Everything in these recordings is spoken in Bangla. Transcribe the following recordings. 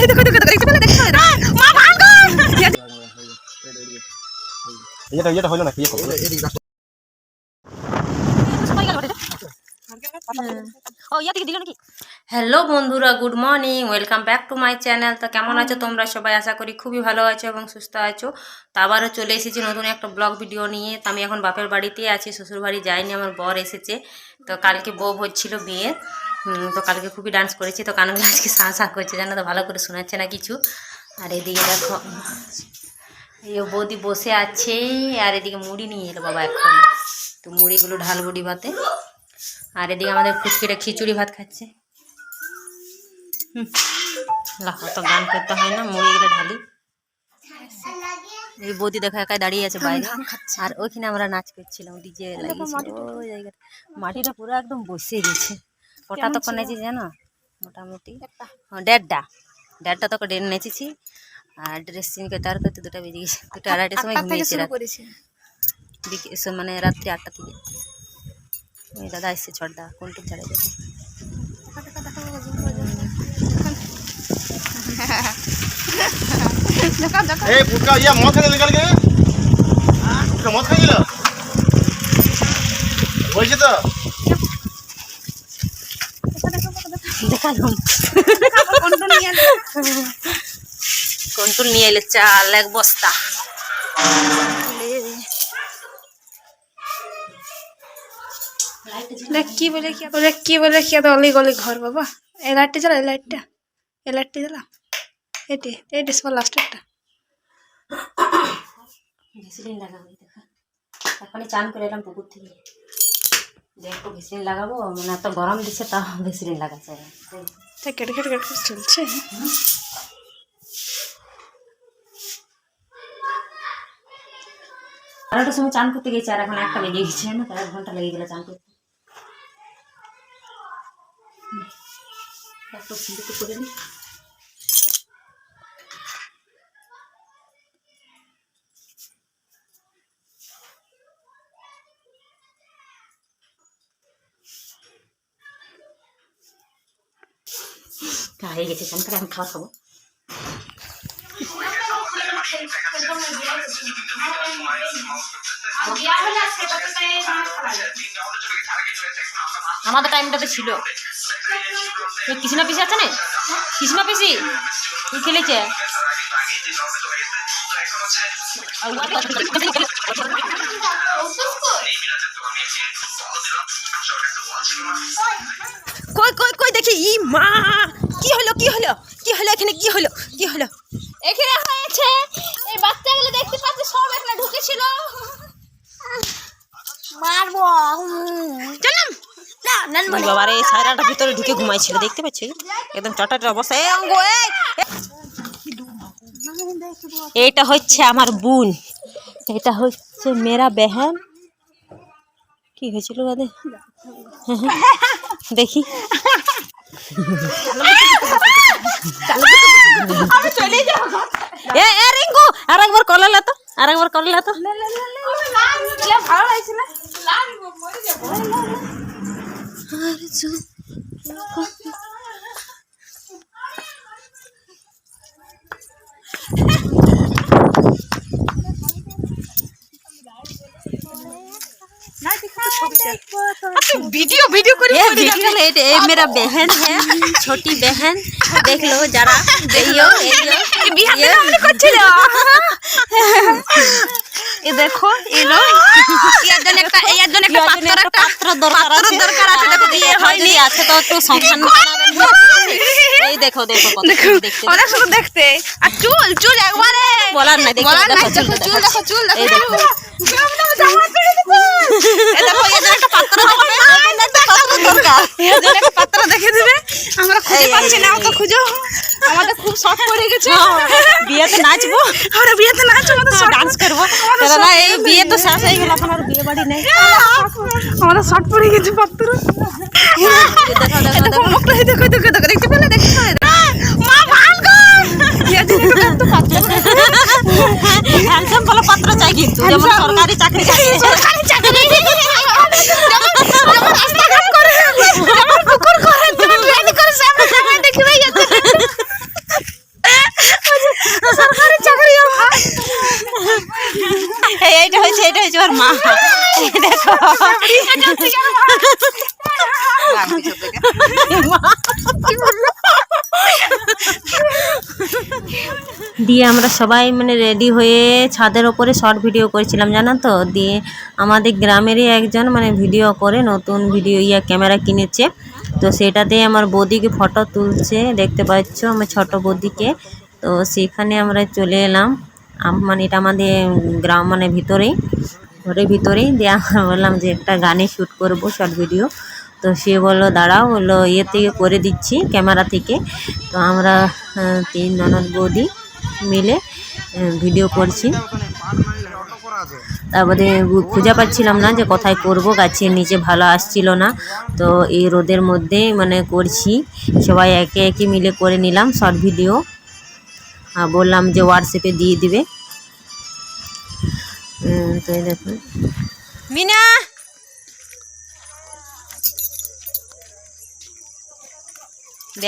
দেখো দেখো দেখো পেলে মা এটা এটা হলো না কি ও ইয়া থেকে দিল নাকি? হ্যালো বন্ধুরা good morning welcome back to my channel তো কেমন আছো তোমরা? সবাই আশা করি খুবই ভালো আছো এবং সুস্থ আছো। তো আবারও চলে এসেছি নতুন একটা ব্লগ ভিডিও নিয়ে। তো আমি এখন বাপের বাড়িতেই আছি শ্বশুর বাড়ি যাইনি আমার বর এসেছে। তো কালকে বউ হচ্ছিল বিয়ে। তো কালকে খুবই ডান্স করেছি। তো কানগুলো আজকে সাঁ সাঁ করছে জানো তো ভালো করে শোনাচ্ছে না কিছু। আর এদিকে দেখো এই বৌদি বসে আছে আর এদিকে মুড়ি নিয়ে এলো বাবা এখন। তো মুড়িগুলো ঢালবুড়ি ভাতে। আর এদিকে আমাদের ফুচকিটা খিচুড়ি ভাত খাচ্ছে। লাহ তো গান করতে হয় না মুড়িগুলো ঢালি। এই বৌদি দেখো একাই দাঁড়িয়ে আছে বাইরে। আর ওইখানে আমরা নাচ করছিলাম ডিজে লাগিয়েছিল। ওই জায়গাটা মাটিটা পুরো একদম বসে গেছে কটা তখন নেচেছি জানো? মোটামুটি। দেড়টা। দেড়টা। তখন ডেট নেচেছি। আর ড্রেস করতে আর করতে দুটা বেজে গেছে। দুটো আড়াইটার সময় ঘুমিয়েছি মানে রাত্রি আটটা থেকে। ওই দাদা এসছে ছড়দা কোনটু ছাড়াই দেখো। এই ফুটকা ইয়া মদ মদ তো? দেখালাম? কন্ট্রোল নিয়ে এলে? চাল এক বস্তা। দেখ কি বলে কি ওরে কি বলে কি এত অলি গলি ঘর বাবা। এই লাইটটা জ্বালা এই লাইটটা এই লাইটটা জ্বালা। এটি এটি সবার লাস্টেরটা ভেসলিন লাগাবো দেখো। এখনই চান করে এলাম পুকুর থেকে। একটু ভেসলিন লাগাবো মানে এত গরম দিচ্ছে তা ভেসলিন লাগাচ্ছে। তা কেটে কেটে কেটে চলছে। একটা সময় চান করতে গেছি আর এখন একটা লেগে গেছে না তার এক ঘণ্টা লেগে গেলে চান করতে। একটু সিঁদুর তো করে নিই। হয়ে গেছে আমি খাওয়া খাব। আমাদের টাইমটাতে ছিল। কৃষ্ণা পিসি আছে না? কৃষ্ণা পিসি তুই খেলেছে? কই কই কই দেখি ই মা কি হলো কি হলো কি হলো এখানে কি হলো কি হলো? এখানে হয়েছে এই বাচ্চাগুলো দেখতে পাচ্ছি সব এখানে ঢুকেছিল। মারবো চললাম না নান ওই বাবার এই সায়রাটা ভিতরে ঢুকে ঘুমাইছিল দেখতে পাচ্ছি একদম চটাটের অবস্থা এই অঙ্গ এইটা হচ্ছে আমার বোন এটা হচ্ছে মেরা বেহেন কি হয়েছিল বাদে দেখি এ এ রিঙ্কু আরেকবার কলালা তো আরেকবার কলালা তো ভালো লাগছে आरज़ू वीडियो वीडियो करी ये वीडियो ले ये मेरा बहन है छोटी बहन। देख लो जरा देखियो ये बिहार में हमने कुछ ये देखो ये लो। ये देखो ये দেখতে। আর চুল চুল একবারে বলার নাই নাই দেখো চুল দেখো চুল দেখো পাত্র দরকার। ইয়ার জন্য একটা পাত্র দেখে দিবে। আমরা খুঁজে পাচ্ছি না খুঁজো। আমাদের খুব শখ পড়ে গেছে। বিয়েতে নাচবো? আমরা বিয়েতে নাচবো তো ডান্স করব। না এই বিয়ে তো শেষ হয়ে গেল এখন আর বিয়ে বাড়ি নেই। আমাদের শর্ট পড়ে গেছে পাত্র দেখো দেখো দেখো দেখো দেখতে পেলে দেখতে পেলে মা ভান কর ইয়ার জন্য একটা পাত্র হ্যান্ডসাম ভালো পাত্র চাই কিন্তু যেমন সরকারি চাকরি চাকরি সরকারি চাকরি যেমন যেমন রাস্তাঘাট করে যেমন পুকুর করে যেমন ট্রেন করে সে আমরা সবাই দেখবে মা। এই দেখো। দিয়ে আমরা সবাই মানে রেডি হয়ে ছাদের ওপরে শর্ট ভিডিও করেছিলাম, জানো তো? দিয়ে আমাদের গ্রামেরই একজন মানে ভিডিও করে, নতুন ভিডিও ইয়া ক্যামেরা কিনেছে। তো সেটাতে আমার বৌদিকে ফটো তুলছে, দেখতে পাচ্ছ আমার ছোট বৌদিকে। তো সেখানে আমরা চলে এলাম। মানে এটা আমাদের গ্রাম মানে ভিতরেই। ঘরের ভিতরেই দিয়ে বললাম যে একটা গানে শ্যুট করব শর্ট ভিডিও তো সে বলল, দাঁড়াও। বলল ইয়ে থেকে করে দিচ্ছি ক্যামেরা থেকে। তো আমরা তিন ননদ বৌদি মিলে ভিডিও করছি। তারপরে খুঁজে পাচ্ছিলাম না যে কোথায় করব। গাছের নিচে ভালো আসছিল না। তো এই রোদের মধ্যে মানে করছি। সবাই একে একে মিলে করে নিলাম শর্ট ভিডিও বললাম যে হোয়াটসঅ্যাপে দিয়ে দিবে। তো এই দেখুন মিনা!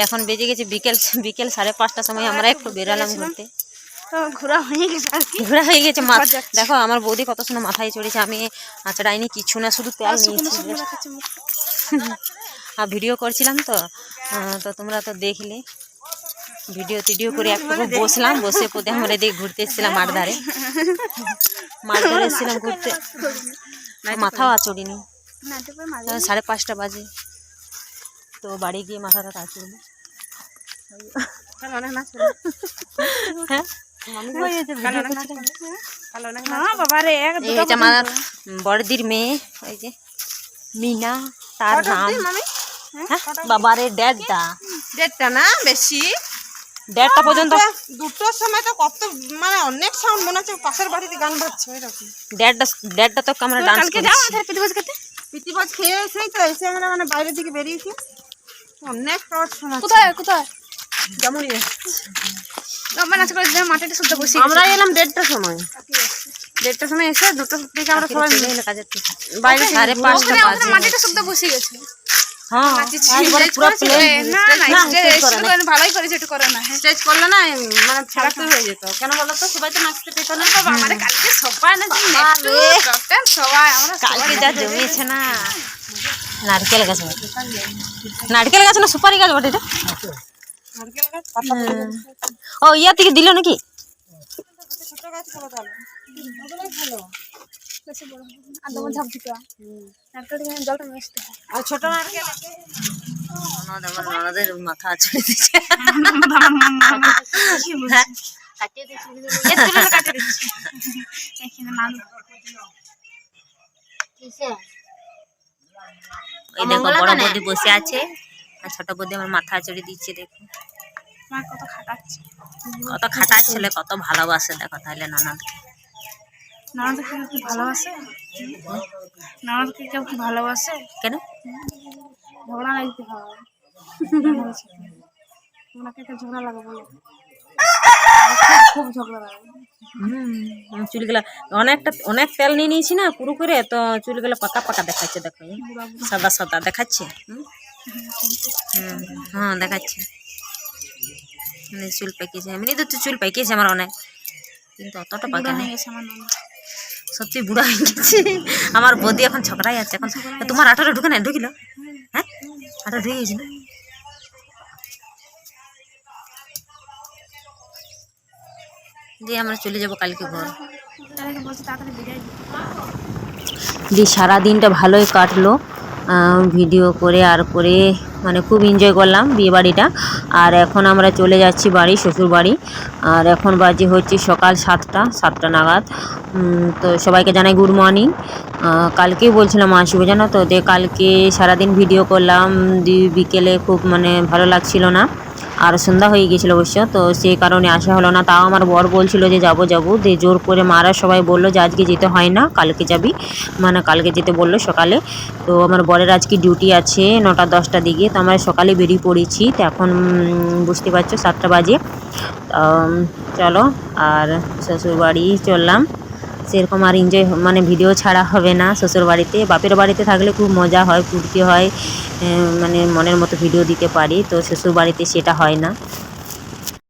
এখন বেজে গেছে বিকেল বিকেল সাড়ে পাঁচটার সময় আমরা একটু বেরালাম ঘুরতে। ঘোরা হয়ে গেছে ঘোরা হয়ে গেছে মা। দেখো আমার বৌদি কত সময় মাথায় চড়েছে। আমি আচড়াইনি কিছু না শুধু তেল নিয়েছি আর ভিডিও করছিলাম তো তো তোমরা তো দেখলে। ভিডিও টিডিও করে একটু বসলাম বসে পদে আমরা এদিকে ঘুরতে এসেছিলাম মাঠ ধারে মাঠ ধারে এসেছিলাম ঘুরতে। মাথাও আচড়িনি। সাড়ে পাঁচটা বাজে। তো বাড়ি গিয়ে মাথাটা আচড়বো হ্যাঁ। হ্যাঁ আমার বড়দির মেয়ে ওই যে মিনা তার নাম হ্যাঁ বাবারে ডেটটা দেড়টা না বেশি? ডেটটা পর্যন্ত। দুটোর সময় তো কত মানে অনেক সাউন্ড মনে হচ্ছে পাশের বাড়িতে গান বাজছে এরকম ডেটটা ডেটটা তো আমরা ডান্স কালকে যাও করছি আমাদের পিতিবাজ খেতে? পিতিবাজ খেয়ে এসেই তো এসে আমরা মানে বাইরের দিকে বেরিয়েছি। অনেক টর্চ শোনা কোথায় কোথায়? নাচ করে মাটিতে শুদ্ধ বসি আমরা এলাম দেড়টার সময়। দেড়টার সময় এসে দুটো দিকে আমরা সবাই এলো কাজের থেকে। বাইরে সাড়ে পাঁচটা বাজে। মাটিতে শুদ্ধ বসে গেছে। হ্যাঁ একবারে পুরো প্লেন না না না, স্টেজ stage করে না। ভালোই করেছে একটু করে না স্টেজ করলে না মানে ফারাক্ত হয়ে যেত। কেন বলো তো? সবাই তো নাচতে পেতো না। বাবা আমাদের কালকে সবাই নাচি সবাই আমরা কালকে যা জমিয়েছে না। নারকেল গাছ নারকেল গাছ না সুপারি গাছ বটে এটা। ও ইয়া থেকে দিল নাকি? ছোট গাছগুলো তাহলে। ওগুলোই ভালো। বেশি বড় আর তোমার ঝাপ নারকেল জলটা মিশতে আর ছোট নারকেল আমার ননদের মাথা চড়ে দিচ্ছে ওই দেখো বড় বৌদি বসে আছে। আর ছোট বৌদি আমার মাথা চড়ে দিচ্ছে দেখো। কত খাটাচ্ছে। কত খাটার ছেলে কত ভালোবাসে দেখো তাহলে ননদকে। কেউ কি ভালোবাসে? নানাদকে কেউ কি ভালোবাসে? কেন? ঝগড়া লাগতে ওনাকে একটা ঝগড়া লাগে বলো। খুব ঝগড়া লাগে। হুম চুলগুলা অনেকটা অনেক তেল নিয়ে নিয়েছি না পুরো করে তো চুলগুলো পাকা পাকা দেখাচ্ছে দেখো। সাদা সাদা দেখাচ্ছে? হুম, হ্যাঁ দেখাচ্ছে। মানে চুল পাকিয়েছে এমনি তো চুল পাকিয়েছে আমার অনেক। কিন্তু অতটা পাকা না গেছে আমার নানা সত্যি বুড়া হয়ে গেছে। আমার বদি এখন ছকড়াই আছে। এখন তোমার আঠারো ঢুকে না ঢুকিল? হ্যাঁ? আঠারো ঢুকে গেছে না দিয়ে আমরা চলে যাব কালকে ঘর দিয়ে সারা দিনটা ভালোই কাটলো। ভিডিও করে আর করে মানে খুব এনজয় করলাম বিয়ে বাড়িটা। আর এখন আমরা চলে যাচ্ছি বাড়ি, শ্বশুর বাড়ি। আর এখন বাজে হচ্ছে সকাল সাতটা সাতটা নাগাদ। তো সবাইকে জানাই গুড মর্নিং কালকেই বলছিলাম আসব জানো তো দিয়ে কালকে সারাদিন ভিডিও করলাম বিকেলে খুব মানে ভালো লাগছিল না। আর সন্ধ্যা হয়ে গেছিল অবশ্য, তো সেই কারণে আসা হলো না। তাও আমার বর বলছিল যে যাব যাব। দিয়ে জোর করে মারা সবাই বলল যে আজকে যেতে হয় না, কালকে যাবি। মানে কালকে যেতে বলল সকালে। তো আমার বরের আজকে ডিউটি আছে নটা দশটা দিকে। তো আমরা সকালে বেরিয়ে পড়েছি। তো এখন বুঝতে পারছ, সাতটা বাজে। চলো, আর শ্বশুরবাড়ি চললাম। সেরকম আর এনজয় মানে ভিডিও ছাড়া হবে না শ্বশুর বাড়িতে। বাপের বাড়িতে থাকলে খুব মজা হয়, ফুর্তি হয় মানে মনের মতো ভিডিও দিতে পারি। তো শ্বশুর বাড়িতে সেটা হয় না।